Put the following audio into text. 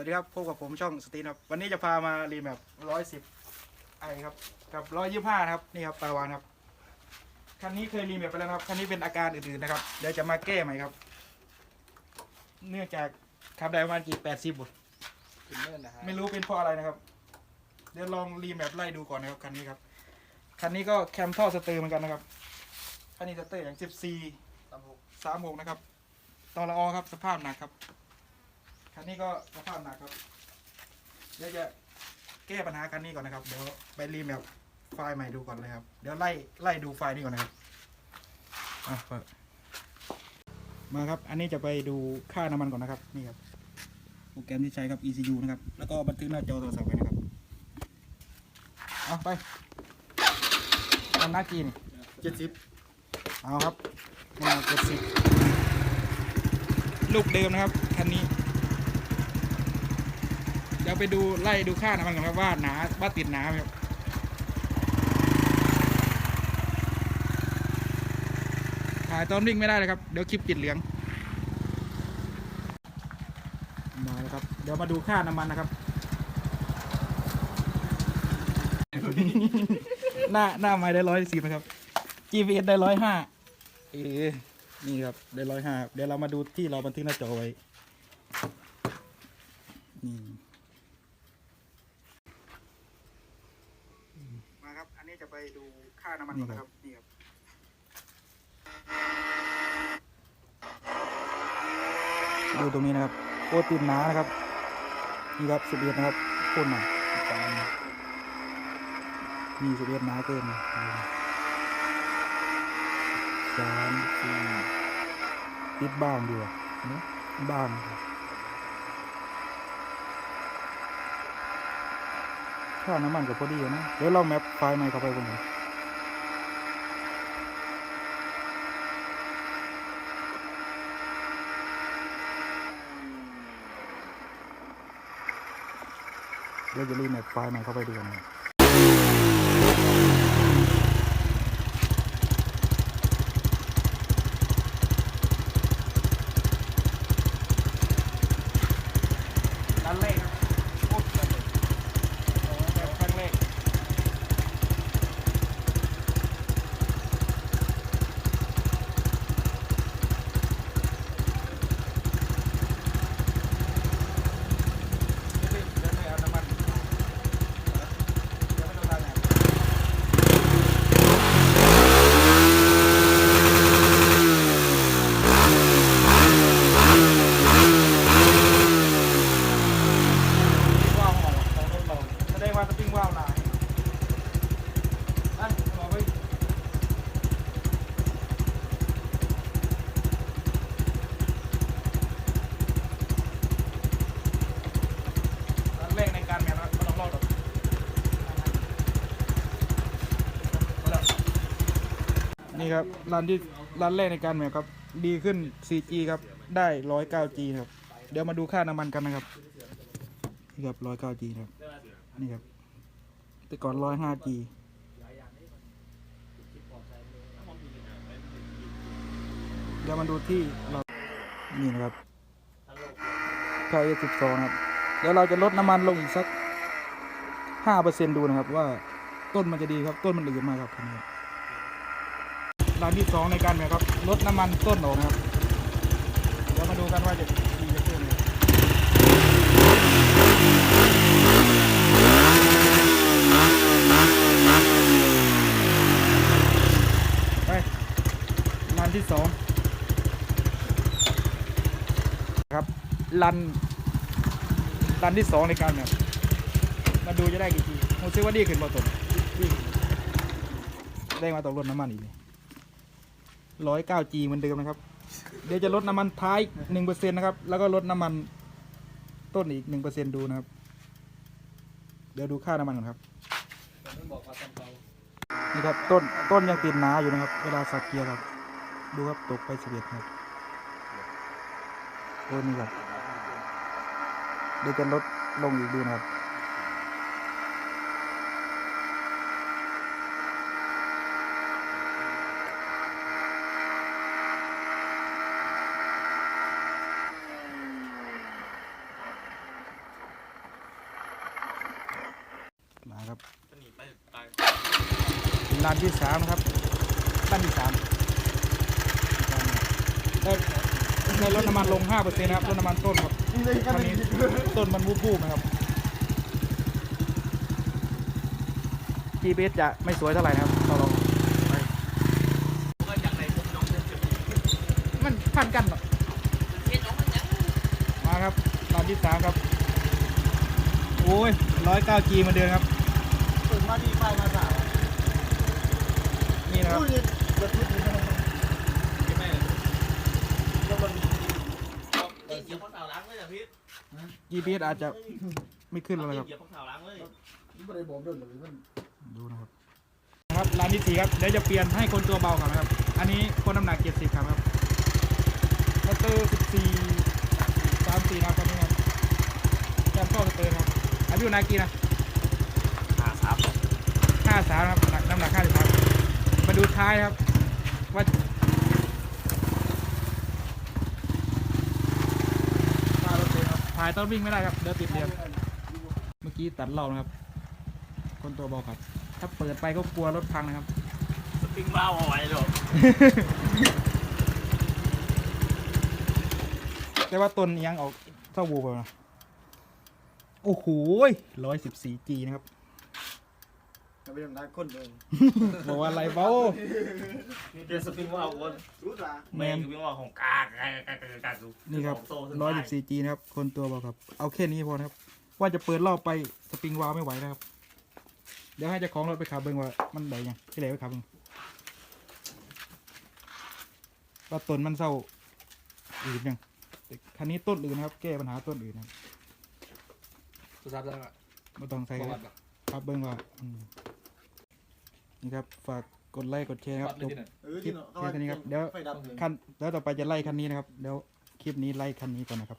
วัสดีครับพบกับผมช่องสตีนครับวันนี้จะพามารีแมปร้อยสิบไอครับกับร้อยยี่ห้านะครับนี่ครับปาวานครับคันนี้เคยรีแมปไปแล้วนะครับคันนี้เป็นอาการอื่นๆนะครับเดี๋ยวจะมาแก้ใหม่ครับ เนื่องจากขับได้ประมาณกี่แปดสิบคุณเนิ่นนะฮะไม่รู้เป็นเพราะอะไรนะครับ เดี๋ยวลองรีแมปไล่ดูก่อนนะครับคันนี้ครับคันนี้ก็แคมท่อสเตอร์เหมือนกันนะครับคันนี้สเตอร์อย่างสิบสี่ตำหกสามหกนะครับตอละออครับสภาพหนักครับ คันนี้ก็สภาพหนักครับเดี๋ยวจะแก้ปัญหาคันนี้ก่อนนะครับ เดี๋ยวไปรีแมปไฟล์ใหม่ดูก่อนเลยครับ เดี๋ยวไล่ไล่ดูไฟล์นี้ก่อนนะครับอะเปิดมาครับ อันนี้จะไปดูค่าน้ำมันก่อนนะครับ นี่ครับ โปรแกรมที่ใช้กับ ECU นะครับ แล้วก็บันทึกหน้าจอโทรศัพท์ไว้นะครับ เอาไปอันหน้ากีนี่เจ็ดสิบเอาครับมาเจ็ดสิบลูกเดิมนะครับ คันนี้เดี๋ยวไปดูไล่ดูค่าน้ำมันกันครับว่าหนาว่าติดหนาไหมครับถ่ายตอนวิ่งไม่ได้เลยครับ เดี๋ยวคลิปติดเหลือง มาแล้วครับ เดี๋ยวมาดูค่าน้ำมันนะครับ หน้าหน้าไม้ได้ร้อยสิบนะครับ GPS ได้ร้อยห้าเออนี่ครับได้ร้อยห้าเดี๋ยวเรามาดูที่เราบันทึกหน้าจอไว้นี่ มาครับ อั นนี้จะไปดูค่าน้ำมันก่อนนะครับนี่ครับดูตรงนี้นะครับโคตรติดหนานะครับ นี่ครับสิบเอ็ดนะครับโคตรหนานี่สิบเอ็ดหนาเกินสามสี่ติดบ้างดีกว่าเนอะบ้าง ค่าน้ำมันกับพอดีอยู่นะเดี๋ยวลองแมปไฟล์ใหม่เข้าไปกันเลยเดี๋ยวจะรีแมปไฟล์ใหม่เข้าไปดูกันนะครับด้านเลขครับโอ้ยด้านเลขโอ้แบบครั้งแรก เดี๋ยวไม่เดี๋ยวไม่เอาน้ำมันเดี๋ยวไม่ต้องทานอะว่าวของของรถเราแสดงว่าสปริงว่าวหลายอะบอกไว้ร้านแรกในการแมนนะครับไม่ต้องรอดหรอกนี่ ครับร้านที่ร้านแรกในการแมนครับ ดีขึ้น 4G ครับ ได้ 109G ครับ เดี๋ยวมาดูค่าน้ำมันกันนะครับนี่ครับ 109G ครับนี่ครับ แต่ก่อน 105G เดี๋ยวมาดูที่เรานี่นะครับค่า S12 นะครับ เดี๋ยวเราจะลดน้ำมันลงอีกสัก5%ดูนะครับ ว่าต้นมันจะดีครับ ต้นมันอืดมากครับคันนี้ ร้านที่สองในการแบบครับลดน้ำมันต้นออกนะครับ เดี๋ยวมาดูกันว่าจะดีจะขึ้นเลยไปร้านที่สองครับรันรันที่สองในการแบบมาดูจะได้กี่ทีผมซื้อว่าดีขึ้นบ่ตนได้มาตกลดน้ำมันอีก ร้อยเก้าจีเหมือนเดิมนะครับ เดี๋ยวจะลดน้ำมันท้ายหนึ่งเปอร์เซ็นต์นะครับ แล้วก็ลดน้ำมันต้นอีกหนึ่งเปอร์เซ็นต์ดูนะครับ เดี๋ยวดูค่าน้ำมันก่อนครับ นี่ครับต้นต้นยังติดหนาอยู่นะครับ เวลาสับเกียร์ครับ ดูครับตกไปสิบเอ็ดครับโอ้นี่ครับเดี๋ยวจะลดลงอีกดูนะครับ ครับจะหนีไปตายลานที่สามนะครับตั้นที่สามได้ได้ลดน้ำมันลงห้าเปอร์เซ็นต์ครับลดน้ำมันต้นครับคันนี้ต้นมันวูบๆนะครับ GPS จะไม่สวยเท่าไหร่นะครับเราลองไปก็อย่างไรพวกน้องจะเจ็บมันพันกันเหรอเฮ็ดน้องมันยังมาครับลานที่สามครับ โอ้ยร้อยเก้าจีมาเดินครับตื่น มาดีไปมาสาวนี่นะครับอุ้ยเดือดทุกทีนะยังไงแล้วมันเหยียบข้าวสาวล้างเลยอะพี่ GPS อาจจะไม่ขึ้นแล้วนะครับเหยียบข้าวสาวล้างเลยไม่ได้บอกเดินเลยมันดูนะครับนะครับร้านที่สี่ครับเดี๋ยวจะเปลี่ยนให้คนตัวเบาก่อนนะครับ อันนี้คนน้ำหนักเจ็ดสิบครับครับสเตอร์สิบสี่สามสี่นะครับตอนนี้ครับแชมป์เข้าสเตอร์ครับอายุนากีนะหาสาม ห้าสามครับหนักน้ำหนักห้าสิบครับมาดูท้ายครับว่าท้ายรถเต็มครับท้ายต้นวิ่งไม่ได้ครับเดี๋ยวติดเรียนเมื่อกี้ตัดรอบนะครับ คนตัวเบาครับ ถ้าเปิดไปก็กลัวรถพังนะครับสปริงบ้าเอาไว้หรอแต่ว่าต้นยังออกเท่าวูบนะโอ้โหร้อยสิบสี่จีนะครับ จะไปทำร้ายคนเลยบอกว่าอะไรเบ้าเดี๋ยวสปริงว่าเอาคนรู้จ้าแมนสปริงว่าของกากกากกากกากดูนี่ครับโซ่ร้อยสิบสี่จีนะครับ คนตัวเบาครับ เอาแค่นี้พอนะครับ ว่าจะเปิดรอบไปสปริงวาล์วไม่ไหวนะครับ เดี๋ยวให้เจ้าของรถไปขับเบิ่งว่ามันได้ยังที่ไหนไปขับเบิ่งว่าต้นมันเศร้าอื่นยังแต่คันนี้ต้นอื่นนะครับ แก้ปัญหาต้นอื่นนะครับสุดท้ายแล้วอะไม่ต้องใส่ประควัรับติอะครับเบิ้งว่าอืม นี่ครับฝากกดไลค์กดแชร์ครับจบเออคลิปที่เนาะแค่นี้ครับเดี๋ยวไฟดับเลยขั้นแล้วต่อไปจะไล่คันนี้นะครับเดี๋ยวคลิปนี้ไล่คันนี้ก่อนนะครับ